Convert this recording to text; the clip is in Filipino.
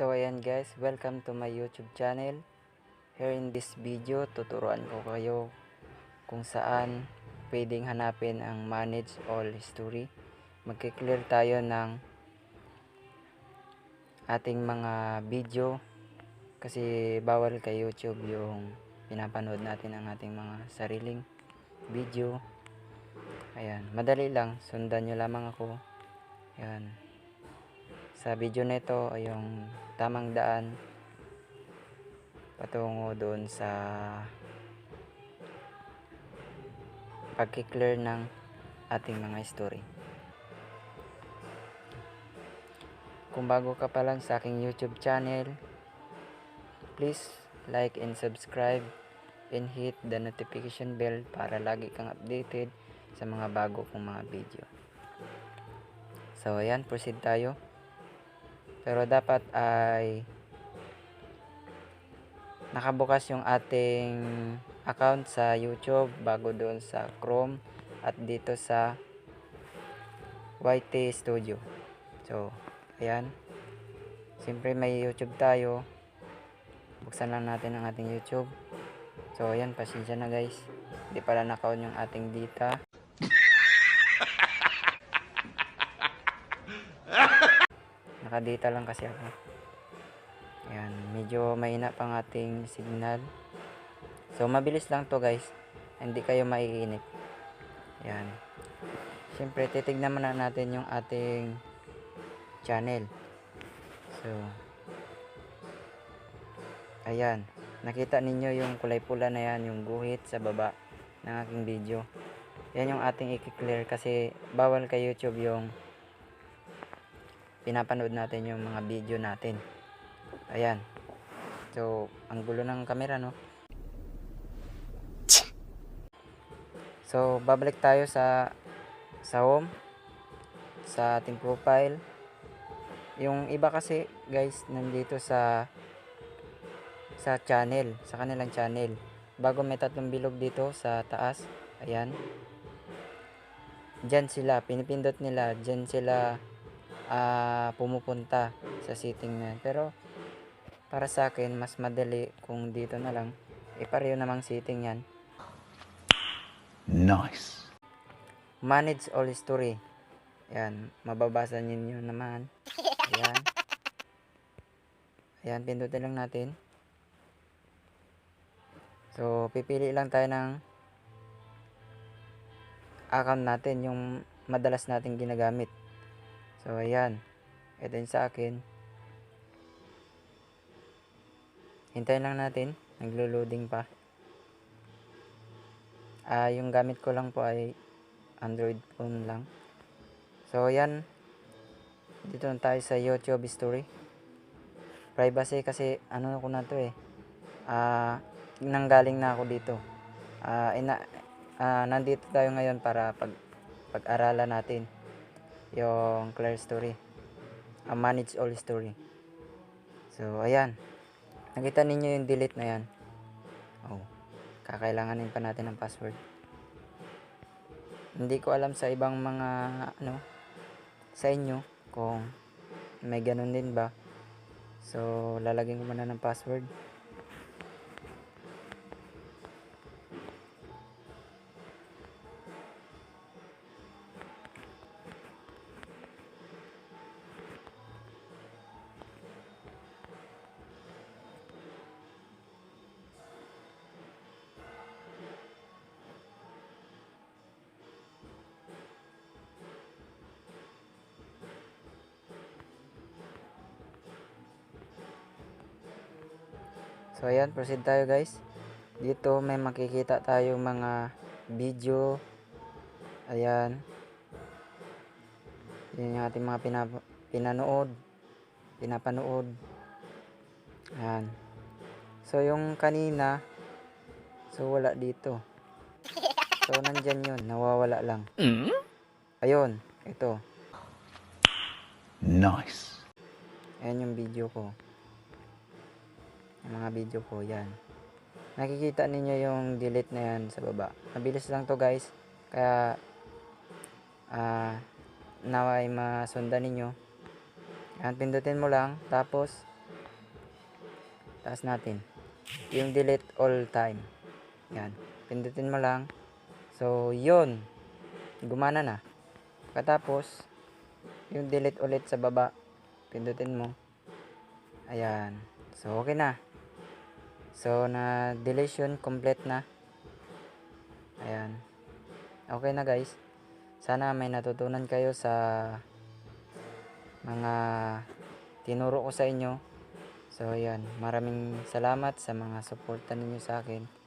So ayan guys, welcome to my YouTube channel. Here in this video, tuturuan ko kayo kung saan pwedeng hanapin ang manage all history. Magkiklear tayo ng ating mga video kasi bawal kay YouTube yung pinapanood natin ang ating mga sariling video. Ayan, madali lang, sundan nyo lamang ako. Ayan, sa video nito ay yung tamang daan patungo doon sa pagkiklear ng ating mga story. Kung bago ka pa lang sa aking YouTube channel, please like and subscribe and hit the notification bell para lagi kang updated sa mga bago kong mga video. So ayan, proceed tayo. Pero dapat ay nakabukas yung ating account sa YouTube bago doon sa Chrome at dito sa YT Studio. So, ayan. Siyempre may YouTube tayo. Buksan lang natin ang ating YouTube. So, ayan. Pasensya na guys. Hindi pala nakaon yung ating data. Nakadata lang kasi ako. Ayan, medyo mahina pang ating signal. So, mabilis lang to guys. Hindi kayo maiinip. Ayan. Siyempre, titignan muna natin yung ating channel. So, ayan. Nakita ninyo yung kulay pula na yan, yung guhit sa baba ng aking video. Yan yung ating i-clear kasi bawal kay YouTube yung pinapanood natin yung mga video natin. Ayan. So, ang gulo ng camera, no? So, babalik tayo sa sa home sa ating profile. Yung iba kasi, guys, nandito sa sa channel, sa kanilang channel. Bago may tatlong bilog dito sa taas. Ayan. Diyan sila, pinipindot nila, diyan sila ah pumupunta sa setting na yan. Pero para sa akin mas madali kung dito na lang eh pareho namang setting yan. Nice. Manage all history. Yan, mababasa ninyo naman. Ayan. Ayan, pindutin lang natin. So, pipili lang tayo ng account natin, yung madalas natin ginagamit. So, ayan. Ito yung sa akin. Hintayin lang natin. Naglo-loading pa. Ah, yung gamit ko lang po ay Android phone lang. So, ayan. Dito na tayo sa YouTube story. Privacy kasi ano ko na to eh. Ah, nanggaling na ako dito. Ah, ina ah, nandito tayo ngayon para pag pag-aralan natin yung clear story. A manage all story. So, ayan. Nakita ninyo yung delete na yan. Oh. Kakailanganin pa natin ng password. Hindi ko alam sa ibang mga ano sa inyo kung may ganun din ba. So, lalagyan ko muna ng password. So ayan, proceed tayo guys. Dito may makikita tayo mga video. Ayan. Yan yung ating mga pinap- pinanood. Pinapanood. Ayan. So yung kanina, so wala dito. So nandyan yun, nawawala lang. Ayun, ito. Nice. Ayan yung video ko. Mga video ko, yan. Nakikita ninyo yung delete na yan sa baba. Mabilis lang to guys. Kaya, ah, naway masundan ninyo. Yan, pindutin mo lang. Tapos, taas natin. Yung delete all time. Yan. Pindutin mo lang. So, yun. Gumana na. Pagkatapos, yung delete ulit sa baba. Pindutin mo. Ayan. So, okay na. So, na deletion complete na. Ayan. Okay na guys. Sana may natutunan kayo sa mga tinuro ko sa inyo. So, ayan. Maraming salamat sa mga suporta ninyo sa akin.